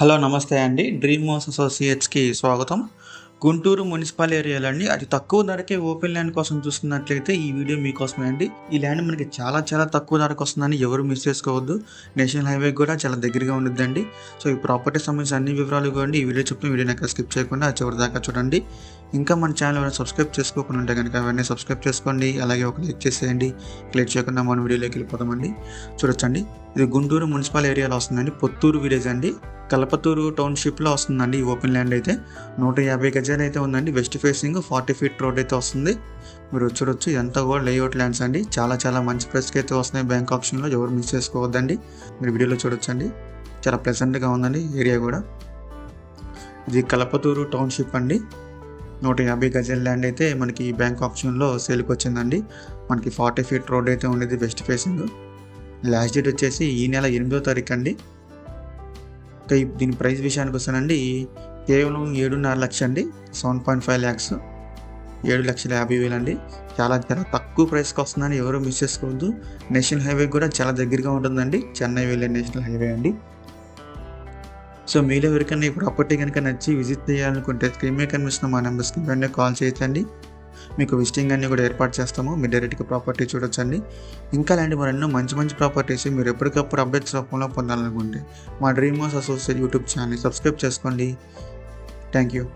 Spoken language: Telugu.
హలో నమస్తే అండి. డ్రీమ్ హౌస్ అసోసియేట్స్కి స్వాగతం. గుంటూరు మున్సిపల్ ఏరియాలో అండి అతి తక్కువ ధరకే ఓపెన్ ల్యాండ్ కోసం చూస్తున్నట్లయితే ఈ వీడియో మీకోసమే అండి. ఈ ల్యాండ్ మనకి చాలా చాలా తక్కువ ధరకు వస్తుందని ఎవరు మిస్ చేసుకోవద్దు. నేషనల్ హైవే కూడా చాలా దగ్గరగా ఉండిద్దండి. సో ఈ ప్రాపర్టీ సంబంధించిన అన్ని వివరాలు కూడా ఈ వీడియో చెప్పిన వీడియోని ఎక్కడ స్కిప్ చేయకుండా చివరి దాకా చూడండి. ఇంకా మన ఛానల్ ఎవరైనా సబ్స్క్రైబ్ చేసుకోకుండా ఉంటే కనుక అవన్నీ సబ్స్క్రైబ్ చేసుకోండి. అలాగే ఒక లైక్ చేసేయండి. క్లిక్ చేయకుండా మన వీడియోలోకి వెళ్ళిపోతామండి చూడొచ్చండి. ఇది గుంటూరు మున్సిపల్ ఏరియాలో వస్తుందండి. పొత్తూరు విలేజ్ అండి. కలపతూరు టౌన్షిప్లో వస్తుందండి ఈ ఓపెన్ ల్యాండ్ అయితే. నూట యాభై గజాలు అయితే ఉందండి. West facing forty feet road అయితే వస్తుంది. మీరు చూడొచ్చు ఇదంతా కూడా లేఅవుట్ ల్యాండ్స్ అండి. చాలా చాలా మంచి ప్రైస్కి అయితే వస్తున్నాయి. బ్యాంక్ ఆప్షన్లో ఎవరు మిస్ చేసుకోవద్దండి. మీరు వీడియోలో చూడొచ్చండి. చాలా ప్లెజెంట్గా ఉందండి ఏరియా కూడా. ఇది కలపతూరు టౌన్షిప్ అండి. నూట యాభై గజల ల్యాండ్ అయితే మనకి బ్యాంక్ ఆప్షన్లో సేల్కి వచ్చిందండి. మనకి ఫార్టీ ఫీట్ రోడ్ అయితే ఉండేది వెస్ట్ ఫేసింగ్. లాస్ట్ డేట్ వచ్చేసి ఈ నెల ఎనిమిదో తారీఖు అండి. ఇంకా దీని ప్రైస్ విషయానికి వస్తానండి. కేవలం ఏడున్నర లక్ష అండి. Seven point five lakhs. ఏడు లక్షల యాభై వేలు అండి. చాలా చాలా తక్కువ ప్రైస్కి వస్తుందని ఎవరు మిస్ చేసుకోవద్దు. నేషనల్ హైవే కూడా చాలా దగ్గరగా ఉంటుందండి. చెన్నై వెళ్ళే నేషనల్ హైవే అండి. సో మీలో ఎవరికైనా ఈ ప్రాపర్టీ కనుక నచ్చి విజిట్ చేయాలనుకుంటే స్క్రీన్ మీద కనిపిస్తున్న మా నెంబర్స్కి వెంటనే కాల్ చేయొచ్చండి. మీకు విజిటింగ్ అన్ని కూడా ఏర్పాటు చేస్తాము. మీరు డైరెక్ట్గా ప్రాపర్టీ చూడొచ్చండి. ఇంకా అలాంటి మరెన్నో మంచి మంచి ప్రాపర్టీస్ మీరు ఎప్పటికప్పుడు అప్డేట్స్ రూపంలో పొందాలనుకుంటే మా dream house associate YouTube channel subscribe చేసుకోండి. Thank you.